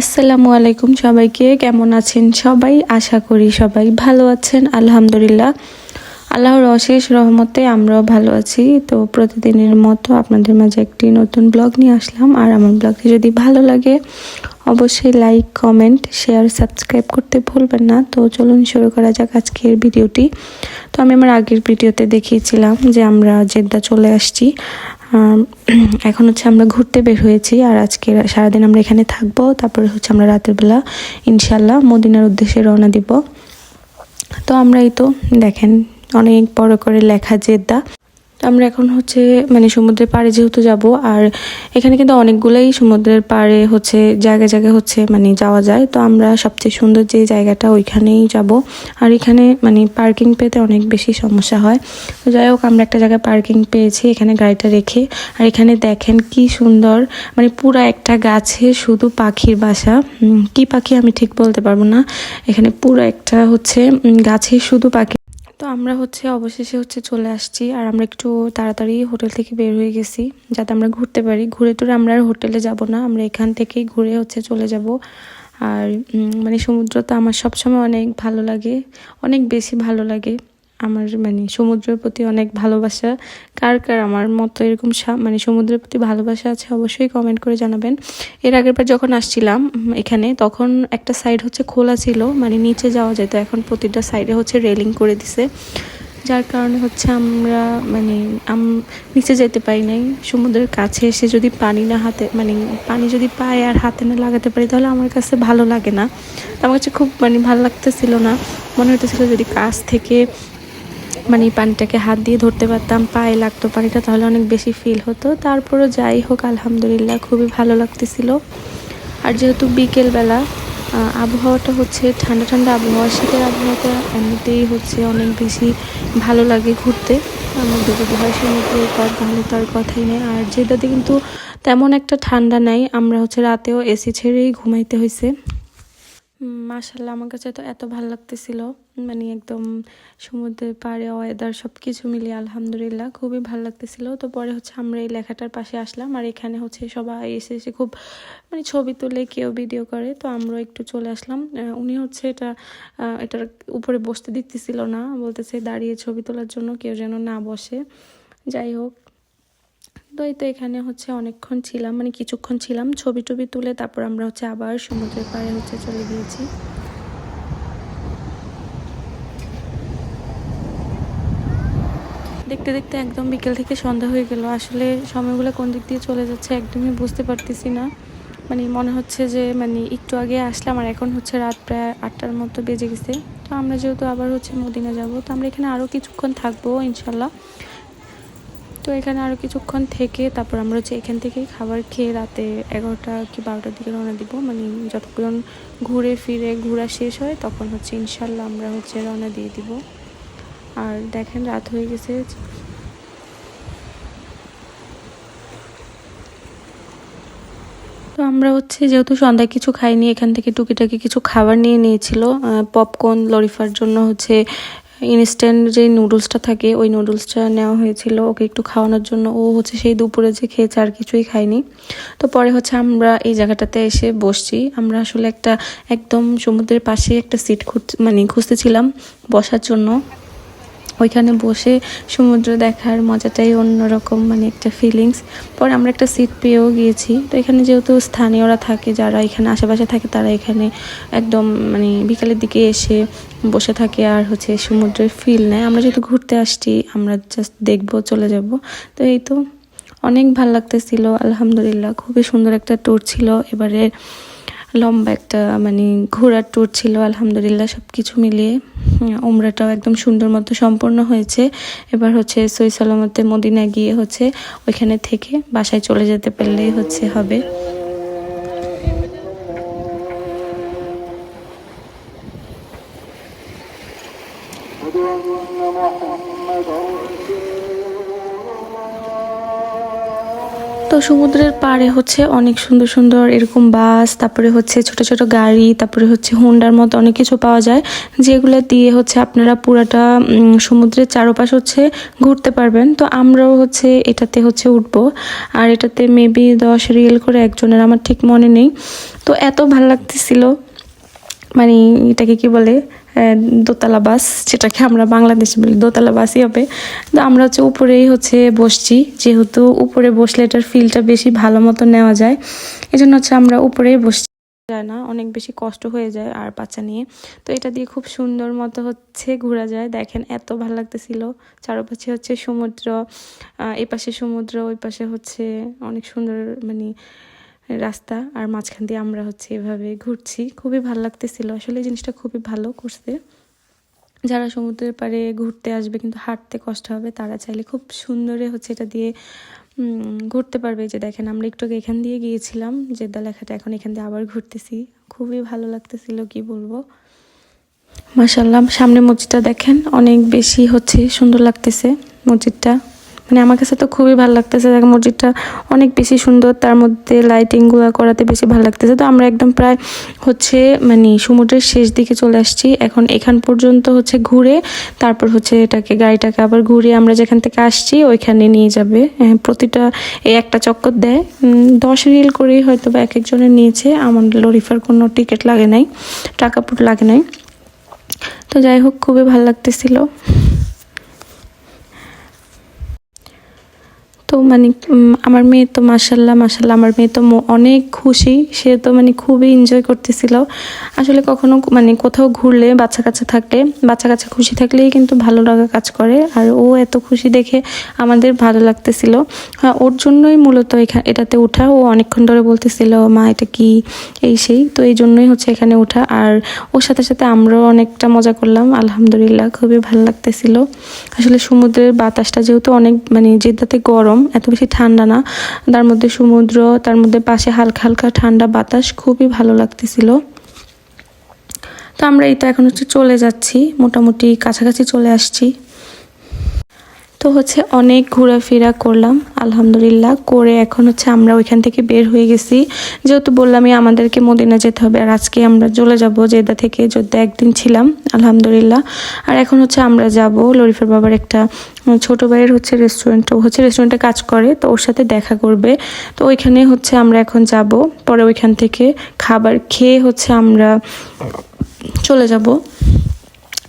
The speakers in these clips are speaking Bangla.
আসসালামু আলাইকুম সবাইকে কেমন আছেন সবাই? আশা করি সবাই ভালো আছেন আলহামদুলিল্লাহ। আল্লাহর অশেষ রহমতে আমরাও ভালো আছি। তো প্রতিদিনের মতো আপনাদের মাঝে একটি নতুন ব্লগ নিয়ে আসলাম। আর আমার ব্লগটি যদি ভালো লাগে, অবশ্যই লাইক কমেন্ট শেয়ার সাবস্ক্রাইব করতে ভুলবেন না। তো চলুন শুরু করা যাক আজকের ভিডিওটি। তো আমি আমার আগের ভিডিওতে দেখিয়েছিলাম যে আমরা জেদ্দা চলে আসছি। এখন হচ্ছে আমরা ঘুরতে বের হয়েছি। আর আজকে সারাদিন আমরা এখানে থাকব। তারপরে হচ্ছে আমরা রাতের বেলা ইনশাল্লাহ মদিনার উদ্দেশ্যে রওনা দিব। তো আমরা এই তো দেখেন অনেক বড় করে লেখা জেদ্দা। আমরা এখন হচ্ছে মানে সমুদ্রের পাড়ে যেহেতু যাব, আর এখানে কিন্তু অনেকগুলোই সমুদ্রের পাড়ে হচ্ছে জায়গা জায়গায় হচ্ছে মানে যাওয়া যায়। তো আমরা সবচেয়ে সুন্দর যে জায়গাটা, ওইখানেই যাব। আর এখানে মানে পার্কিং পেতে অনেক বেশি সমস্যা হয়। তো যাই হোক, আমরা একটা জায়গায় পার্কিং পেয়েছি, এখানে গাড়িটা রেখে। আর এখানে দেখেন কি সুন্দর মানে পুরো একটা গাছে শুধু পাখির বাসা। কি পাখি আমি ঠিক বলতে পারব না। এখানে পুরো একটা হচ্ছে গাছে শুধু পাখি। তো আমরা হচ্ছে অবশেষে হচ্ছে চলে আসছি আর আমরা একটু তাড়াতাড়ি হোটেল থেকে বের হয়ে গেছি যাতে আমরা ঘুরতে পারি। ঘুরে টুরে আমরা আর হোটেলে যাব না, আমরা এখান থেকেই ঘুরে হচ্ছে চলে যাব। আর মানে সমুদ্র তো আমার সবসময় অনেক ভালো লাগে, অনেক বেশি ভালো লাগে। আমার মানে সমুদ্রের প্রতি অনেক ভালোবাসা। কার কার আমার মতো এরকম মানে সমুদ্রের প্রতি ভালোবাসা আছে অবশ্যই কমেন্ট করে জানাবেন। এর আগের বার যখন আসছিলাম এখানে, তখন একটা সাইড হচ্ছে খোলা ছিল মানে নিচে যাওয়া যেত এখন প্রতিটা সাইডে হচ্ছে রেলিং করে দিছে। যার কারণে হচ্ছে আমরা মানে নিচে যেতে পারি নাই। সমুদ্রের কাছে এসে যদি পানি না হাতে মানে পানি যদি পায়ে আর হাতে না লাগাতে পারি, তাহলে আমার কাছে ভালো লাগে না। আমার কাছে খুব মানে ভালো লাগতেছিল না। মনে হতেছিল যদি কাছ থেকে মানে পানিটাকে হাত দিয়ে ধরতে পারতাম, পায়ে লাগতো পানিটা, তাহলে অনেক বেশি ফিল হতো। তারপরও যাই হোক, আলহামদুলিল্লাহ খুবই ভালো লাগতেছিল। আর যেহেতু বিকেলবেলা আবহাওয়াটা হচ্ছে ঠান্ডা ঠান্ডা আবহাওয়া, শীতের আবহাওয়াটা এমনিতেই হচ্ছে অনেক বেশি ভালো লাগে ঘুরতে। মধ্যে যদি হয় সমুদ্রের পর তাহলে তার কথাই নেই। আর যেটাতে কিন্তু তেমন একটা ঠান্ডা নাই, আমরা হচ্ছে রাতেও এসি ছেড়েই ঘুমাইতে হয়েছে মাশাল্লাহ আমার কাছে তো এত ভালো লাগতেছিল। মানে একদম সমুদ্রের পাড়ে ওয়েদার সব কিছু মিলিয়ে আলহামদুলিল্লাহ, খুবই ভালো লাগতেছিল। তো পরে হচ্ছে আমরা এই লেখাটার পাশে আসলাম, আর এখানে হচ্ছে সবাই এসে এসে খুব মানে ছবি তুলে কেউ ভিডিও করে, তো আমরাও একটু চলে আসলাম। উনি হচ্ছে এটা এটার উপরে বসতে দিতেছিল না, বলতেছে দাঁড়িয়ে ছবি তোলার জন্য কেউ যেন না বসে। যাই হোক তো এই তো এখানে হচ্ছে অনেকক্ষণ ছিলাম মানে কিছুক্ষণ ছিলাম। ছবি টবি তুলে তারপর আমরা হচ্ছে আবার সমুদ্রের পাড়ে হচ্ছে চলে গিয়েছি। দেখতে দেখতে একদম বিকেল থেকে সন্ধ্যা হয়ে গেল। আসলে সময়গুলো কোন দিক দিয়ে চলে যাচ্ছে একদমই বুঝতে পারতেছি না। মানে মনে হচ্ছে যে মানে একটু আগে আসলাম আর এখন হচ্ছে রাত প্রায় আটটার মতো বেজে গেছে। তো আমরা যেহেতু আবার হচ্ছে মদিনা যাব, তো আমরা এখানে আরও কিছুক্ষণ থাকব ইনশাল্লাহ। তো এখানে আরও কিছুক্ষণ থেকে তারপর আমরা হচ্ছে এখান থেকেই খাবার খেয়ে রাতে এগারোটা কি বারোটার দিকে রওনা দিব। মানে যতক্ষণ ঘুরে ফিরে ঘোরা শেষ হয় তখন হচ্ছে ইনশাল্লাহ আমরা হচ্ছে রওনা দিয়ে দিব। আর দেখেন রাত হয়ে গেছে। তো আমরা হচ্ছে যেহেতু সন্ধ্যায় কিছু খাইনি, এখান থেকে টুকিটাকি কিছু খাবার নিয়ে নিয়েছিল পপকর্ন লরিফার জন্য হচ্ছে ইনস্ট্যান্ট যে নুডলসটা থাকে, ওই নুডলসটা নেওয়া হয়েছিল ওকে একটু খাওয়ানোর জন্য। ও হচ্ছে সেই দুপুরে যে খেয়েছে আর কিছুই খায়নি। তো পরে হচ্ছে আমরা এই জায়গাটাতে এসে বসছি। আমরা আসলে একটা একদম সমুদ্রের পাশে একটা সিট খুঁজ মানে খুঁজতেছিলাম বসার জন্য। ওইখানে বসে সমুদ্র দেখার মজাটাই অন্যরকম মানে একটা ফিলিংস পরে আমরা একটা সিট পেয়েও গিয়েছি। তো এখানে যেহেতু স্থানীয়রা থাকে, যারা এখানে আশেপাশে থাকে, তারা এখানে একদম মানে বিকালের দিকে এসে বসে থাকে আর হচ্ছে সমুদ্রের ফিল নেয়। আমরা যেহেতু ঘুরতে আসছি আমরা জাস্ট দেখব চলে যাব। তো এই তো অনেক ভালো লাগতেছিল আলহামদুলিল্লাহ। খুবই সুন্দর একটা ট্যুর ছিল। এবারে লম্বা একটা মানে ঘোরার ট্যুর ছিল আলহামদুলিল্লাহ সব কিছু মিলিয়ে। উম, উমরাটাও একদম সুন্দর মতো সম্পূর্ণ হয়েছে। এবার হচ্ছে সই সালামতে মদিনা গিয়ে হচ্ছে ওইখানে থেকে বাসায় চলে যেতে পারলেই হচ্ছে হবে। তো সমুদ্রের পাড়ে হচ্ছে অনেক সুন্দর সুন্দর এরকম বাস, তারপরে হচ্ছে ছোট ছোট গাড়ি, তারপরে হচ্ছে হোন্ডার মতো অনেক কিছু পাওয়া যায়, যেগুলো দিয়ে হচ্ছে আপনারা পুরাটা সমুদ্রের চারপাশ হচ্ছে ঘুরতে পারবেন। তো আমরাও হচ্ছে এটাতে হচ্ছে উঠবো। আর এটাতে মেবি দশ রিয়েল করে একজনের, আমার ঠিক মনে নেই। তো এত ভালো লাগতেছিল মানে এটাকে কি বলে? দোতলা বাস যেটাকে আমরা বাংলাদেশে বলি দোতলা বাসই হবে। তো আমরা হচ্ছে উপরেই হচ্ছে বসছি যেহেতু উপরে বসলে এটার ফিলটা বেশি ভালো মতো নেওয়া যায়। এই জন্য হচ্ছে আমরা উপরেই বসছি। যায় না অনেক বেশি কষ্ট হয়ে যায় আর বাচ্চা নিয়ে। তো এটা দিয়ে খুব সুন্দর মতো হচ্ছে ঘোরা যায়। দেখেন এত ভালো লাগতেছিল। চারপাশে হচ্ছে সমুদ্র আহ, এই পাশে সমুদ্র ওই পাশে হচ্ছে অনেক সুন্দর মানে রাস্তা আর মাঝখান দিয়ে আমরা হচ্ছে এভাবে ঘুরছি। খুবই ভালো লাগতেছিল। আসলে জিনিসটা খুবই ভালো করছে। যারা সমুদ্রের পাড়ে ঘুরতে আসবে কিন্তু হাঁটতে কষ্ট হবে, তারা চাইলে খুব সুন্দরে হচ্ছে এটা দিয়ে ঘুরতে পারবে। যে দেখেন, আমরা একটু এখান দিয়ে গিয়েছিলাম, জেদ্দা লেখাটা এখন এখান দিয়ে আবার ঘুরতেছি। খুবই ভালো লাগতেছিল, কি বলব। মাসাল্লাহ সামনে মসজিদটা দেখেন, অনেক বেশি হচ্ছে সুন্দর লাগতেছে মসজিদটা। মানে আমার কাছে তো খুবই ভালো লাগতেছে দেখেন মসজিদটা অনেক বেশি সুন্দর তার মধ্যে লাইটিংগুলো করাতে বেশি ভালো লাগতেছে। তো আমরা একদম প্রায় হচ্ছে মানে সমুদ্রের শেষ দিকে চলে আসছি। এখন এখান পর্যন্ত হচ্ছে ঘুরে তারপর হচ্ছে এটাকে গাড়িটাকে আবার ঘুরিয়ে আমরা যেখান থেকে আসছি ওইখানে নিয়ে যাবে। হ্যাঁ, প্রতিটা এই একটা চক্কর দেয়। দশ রিল করেই হয়তো বা এক একজনের নিয়েছে। আমার লরিফার কোনো টিকিট লাগে নাই টাকা পুট লাগে নাই। তো যাই হোক খুবই ভালো লাগতেছিল। তো মানে আমার মেয়ে তো মাসাল্লাহ মাসাল্লাহ আমার মেয়ে তো অনেক খুশি। সে তো মানে খুবই এনজয় করতেছিল। আসলে কখনো মানে কোথাও ঘুরলে, বাচ্চা কাচ্চা থাকলে, বাচ্চা কাচ্চা খুশি থাকলেই কিন্তু ভালো লাগা কাজ করে। আর ও এত খুশি দেখে আমাদের ভালো লাগতেছিল। হ্যাঁ ওর জন্যই মূলত এখানে এটাতে ওঠা ও অনেকক্ষণ ধরে বলতেছিল, মা, এটা কি? এই সেই। তো এই জন্যই হচ্ছে এখানে ওঠা আর ওর সাথে সাথে আমরাও অনেকটা মজা করলাম। আলহামদুলিল্লাহ, খুবই ভালো লাগতেছিল। আসলে সমুদ্রের বাতাসটা যেহেতু অনেক মানে জেদ্দাতে গরম এত বেশি ঠান্ডা না। তার মধ্যে সমুদ্র, তার মধ্যে পাশে হালকা হালকা ঠান্ডা বাতাস খুবই ভালো লাগতেছিল। তো আমরা এই তো এখন হচ্ছে চলে যাচ্ছি, মোটামুটি কাছাকাছি চলে আসছি। তো হচ্ছে অনেক ঘোরাফেরা করলাম, আলহামদুলিল্লাহ। করে এখন হচ্ছে আমরা ওইখান থেকে বের হয়ে গেছি। যেহেতু বললামই আমাদেরকে মদিনা যেতে হবে, আর আজকে আমরা চলে যাব জেদ্দা থেকে যোদ্ধা একদিন ছিলাম, আলহামদুলিল্লাহ। আর এখন হচ্ছে আমরা যাব লরিফের বাবার একটা ছোট ভাইয়ের হচ্ছে রেস্টুরেন্ট ও হচ্ছে রেস্টুরেন্টে কাজ করে, তো ওর সাথে দেখা করবে। তো ওইখানে হচ্ছে আমরা এখন যাব, পরে ওইখান থেকে খাবার খেয়ে হচ্ছে আমরা চলে যাব।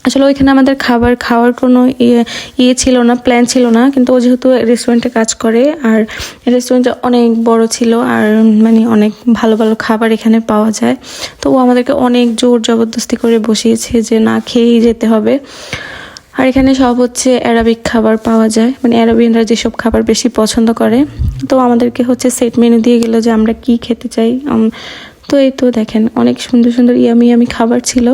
আসলে ওইখানে আমাদের খাবার খাওয়ার কোনো ইয়ে ইয়ে ছিল না প্ল্যান ছিল না, কিন্তু ও যেহেতু রেস্টুরেন্টে কাজ করে, আর রেস্টুরেন্টটা অনেক বড় ছিল, আর মানে অনেক ভালো ভালো খাবার এখানে পাওয়া যায়, তো ও আমাদেরকে অনেক জোর জবরদস্তি করে বসিয়েছে যে না খেয়েই যেতে হবে। আর এখানে সব হচ্ছে অ্যারাবিক খাবার পাওয়া যায় মানে অ্যারাবিয়ানরা যেসব খাবার বেশি পছন্দ করে, তো আমাদেরকে হচ্ছে সেট মেনু দিয়ে গেলো যে আমরা কি খেতে চাই তো এই তো দেখেন, অনেক সুন্দর সুন্দর ইয়ামি ইয়ামি খাবার ছিল।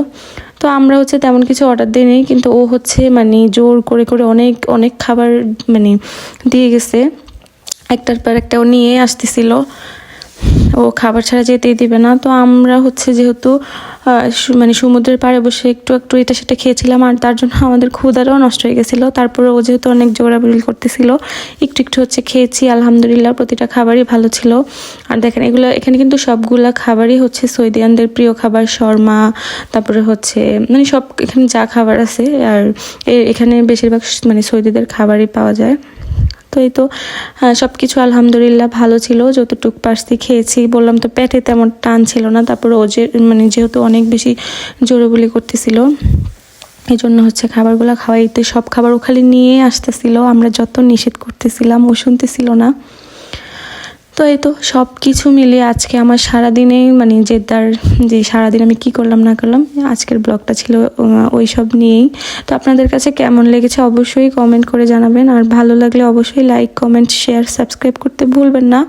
তো আমরা হচ্ছে তেমন কিছু অর্ডার দিই নি কিন্তু ও হচ্ছে মানে জোর করে করে অনেক অনেক খাবার মানে দিয়ে গেছে। একটার পর একটা ও নিয়ে আসতেছিল। ও খাবার ছাড়া যেতেই দিবে না। তো আমরা হচ্ছে যেহেতু মানে সমুদ্রের পাড়ে বসে একটু একটু এটা সেটা খেয়েছিলাম আর তার জন্য আমাদের ক্ষুদাটাও নষ্ট হয়ে গেছিল। তারপরে ও যেহেতু অনেক জোরাবুরি করতেছিল, একটু একটু হচ্ছে খেয়েছি, আলহামদুলিল্লাহ প্রতিটা খাবারই ভালো ছিল। আর দেখেন এগুলো, এখানে কিন্তু সবগুলা খাবারই হচ্ছে সৌদিয়ানদের প্রিয় খাবার, শর্মা, তারপরে হচ্ছে মানে সব এখানে যা খাবার আছে, আর এখানে বেশিরভাগ মানে সৌদিদের খাবারই পাওয়া যায়। তো এই তো সব কিছু আলহামদুলিল্লাহ ভালো ছিল, যতটুক পার্সি খেয়েছি। বললাম তো পেটে তেমন টান ছিল না, তারপরে ও যে মানে যেহেতু অনেক বেশি জোরে বলি করতেছিল এই জন্য হচ্ছে খাবারগুলো খাওয়াইতে সব খাবার ও খালি নিয়ে আসতেছিল, আমরা যত নিষেধ করতেছিলাম ও শুনতেছিল না। তো এই তো সব কিছু মিলিয়ে আজকে আমার সারাদিনেই মানে জেদ্দার যে সারাদিন আমি কি করলাম না করলাম, আজকের ব্লগটা ছিল ওই সব নিয়েই। তো আপনাদের কাছে কেমন লেগেছে অবশ্যই কমেন্ট করে জানাবেন, আর ভালো লাগলে অবশ্যই লাইক কমেন্ট শেয়ার সাবস্ক্রাইব করতে ভুলবেন না।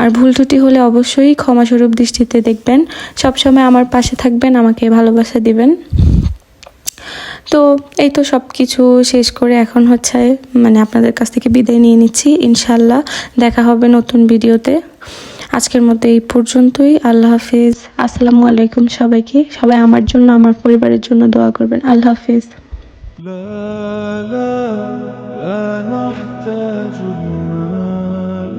আর ভুল ত্রুটি হলে অবশ্যই ক্ষমাস্বরূপ দৃষ্টিতে দেখবেন। সবসময় আমার পাশে থাকবেন, আমাকে ভালোবাসা দিবেন। তো এই তো সব কিছু শেষ করে এখন হচ্ছে মানে আপনাদের কাছ থেকে বিদায় নিয়ে নিচ্ছি ইনশাল্লাহ দেখা হবে নতুন ভিডিওতে আজকের মধ্যে এই পর্যন্তই আল্লাহ হাফিজ আসসালামু আলাইকুম সবাইকে সবাই আমার জন্য আমার পরিবারের জন্য দোয়া করবেন আল্লাহ হাফিজ لا لا لا نحتاج المال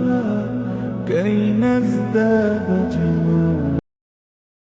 كي نزداد جنة